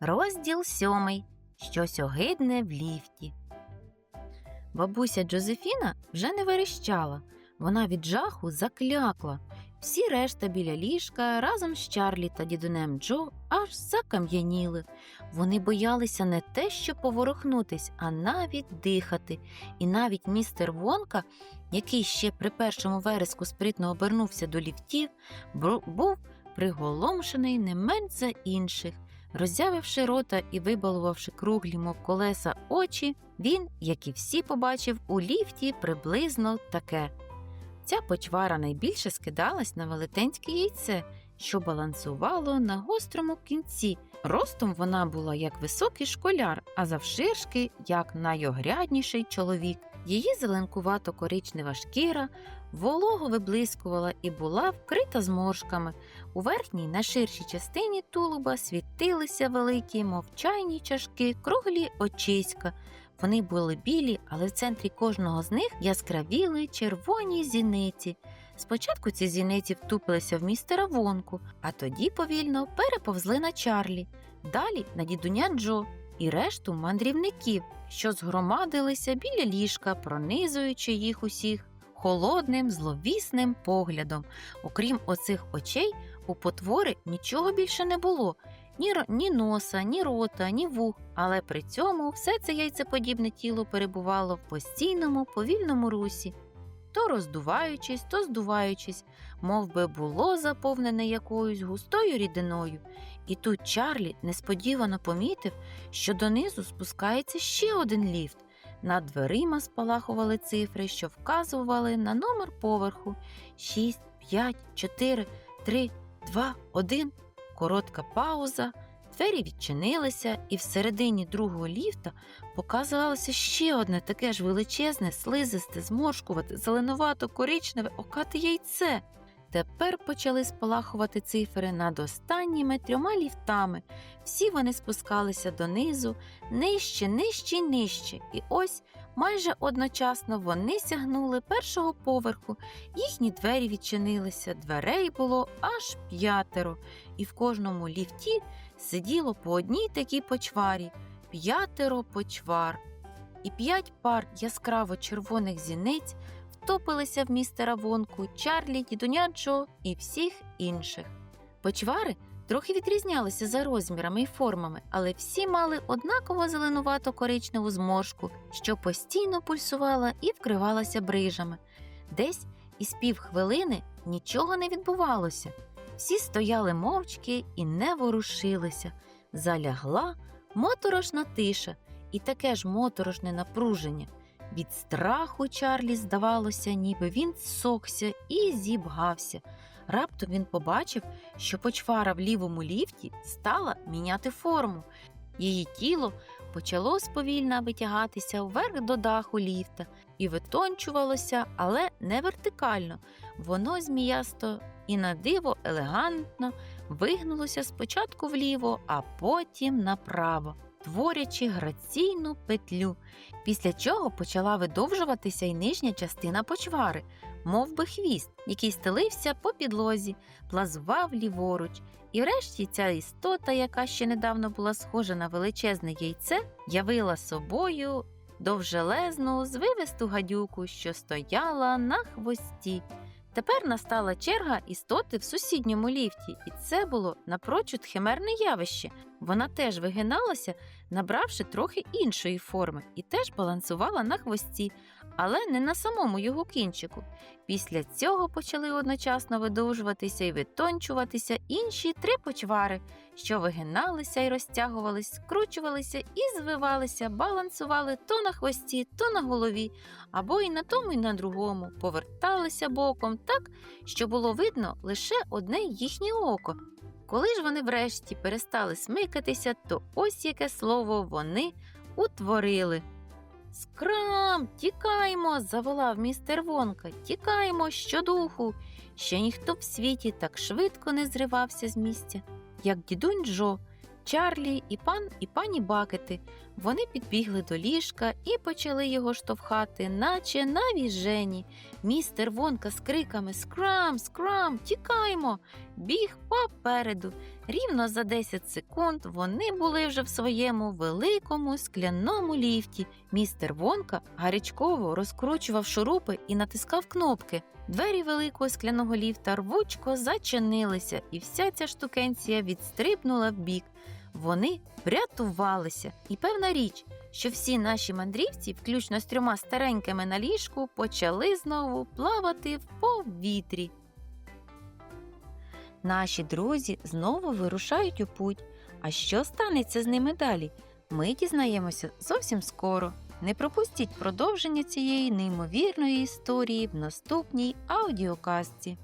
Розділ сьомий. Щось огидне в ліфті. Бабуся Джозефіна вже не верещала. Вона від жаху заклякла. Всі решта біля ліжка разом з Чарлі та дідунем Джо аж закам'яніли. Вони боялися не те, що поворухнутись, а навіть дихати. І навіть містер Вонка, який ще при першому вереску спритно обернувся до ліфтів, був приголомшений не менш за інших. Роззявивши рота і вибалувавши круглі, мов колеса очі, він, як і всі, побачив у ліфті приблизно таке. Ця почвара найбільше скидалась на велетенське яйце, що балансувало на гострому кінці. Ростом вона була як високий школяр, а завширшки як найогрядніший чоловік. Її зеленкувато коричнева шкіра волого виблискувала і була вкрита зморшками. У верхній на ширшій частині тулуба світилися великі, мов чайні чашки, круглі очиська. Вони були білі, але в центрі кожного з них яскравіли червоні зіниці. Спочатку ці зіниці втупилися в містера Вонку, а тоді повільно переповзли на Чарлі, далі на дідуня Джо і решту мандрівників, що згромадилися біля ліжка, пронизуючи їх усіх холодним, зловісним поглядом. Окрім оцих очей, у потвори нічого більше не було. Ні, ні носа, ні рота, ні вух, але при цьому все це яйцеподібне тіло перебувало в постійному повільному русі, то роздуваючись, то здуваючись, мов би було заповнене якоюсь густою рідиною. І тут Чарлі несподівано помітив, що донизу спускається ще один ліфт. Над дверима спалахували цифри, що вказували на номер поверху 6, 5, 4, 3, 2, 1. Коротка пауза. Двері відчинилися, і всередині другого ліфта показувалося ще одне таке ж величезне, слизисте, зморшкувате, зеленувато коричневе окате яйце. Тепер почали спалахувати цифри над останніми трьома ліфтами. Всі вони спускалися донизу, нижче, нижче й нижче. І ось майже одночасно вони сягнули першого поверху. Їхні двері відчинилися, дверей було аж п'ятеро, і в кожному ліфті сиділо по одній такій почварі, п'ятеро почвар. І п'ять пар яскраво червоних зіниць втопилися в містера Вонку, Чарлі, дідуня Джо і всіх інших. Почвари трохи відрізнялися за розмірами і формами, але всі мали однаково зеленувато коричневу зморшку, що постійно пульсувала і вкривалася брижами. Десь із півхвилини нічого не відбувалося. Всі стояли мовчки і не ворушилися. Залягла моторошна тиша і таке ж моторошне напруження. Від страху Чарлі здавалося, ніби він сохся і зібгався. Раптом він побачив, що почвара в лівому ліфті стала міняти форму. Її тіло почало сповільно витягатися вверх до даху ліфта і витончувалося, але не вертикально. Воно зміясто і на диво елегантно вигнулося спочатку вліво, а потім направо, творячи граційну петлю, після чого почала видовжуватися й нижня частина почвари, мов би хвіст, який стелився по підлозі, плазував ліворуч. І врешті ця істота, яка ще недавно була схожа на величезне яйце, явила собою довжелезну звивисту гадюку, що стояла на хвості. Тепер настала черга істоти в сусідньому ліфті, і це було напрочуд химерне явище. Вона теж вигиналася, набравши трохи іншої форми, і теж балансувала на хвості, але не на самому його кінчику. Після цього почали одночасно видовжуватися і витончуватися інші три почвари, що вигиналися і розтягувались, скручувалися і звивалися, балансували то на хвості, то на голові, або і на тому, і на другому, поверталися боком так, що було видно лише одне їхнє око. Коли ж вони врешті перестали смикатися, то ось яке слово вони утворили. Скрам, тікаймо, заволав містер Вонка, тікаймо щодуху. Ще ніхто в світі так швидко не зривався з місця, як дідунь Джо. Чарлі, і пан і пані Бакети. Вони підбігли до ліжка і почали його штовхати, наче навіжені. Містер Вонка з криками Скрам, скрам, тікаймо! Біг попереду. Рівно за 10 секунд вони були вже в своєму великому скляному ліфті. Містер Вонка гарячково розкручував шурупи і натискав кнопки. Двері великого скляного ліфта рвучко зачинилися, і вся ця штукенція відстрибнула вбік. Вони врятувалися. І певна річ, що всі наші мандрівці, включно з трьома старенькими на ліжку, почали знову плавати в повітрі. Наші друзі знову вирушають у путь. А що станеться з ними далі? Ми дізнаємося зовсім скоро. Не пропустіть продовження цієї неймовірної історії в наступній аудіоказці.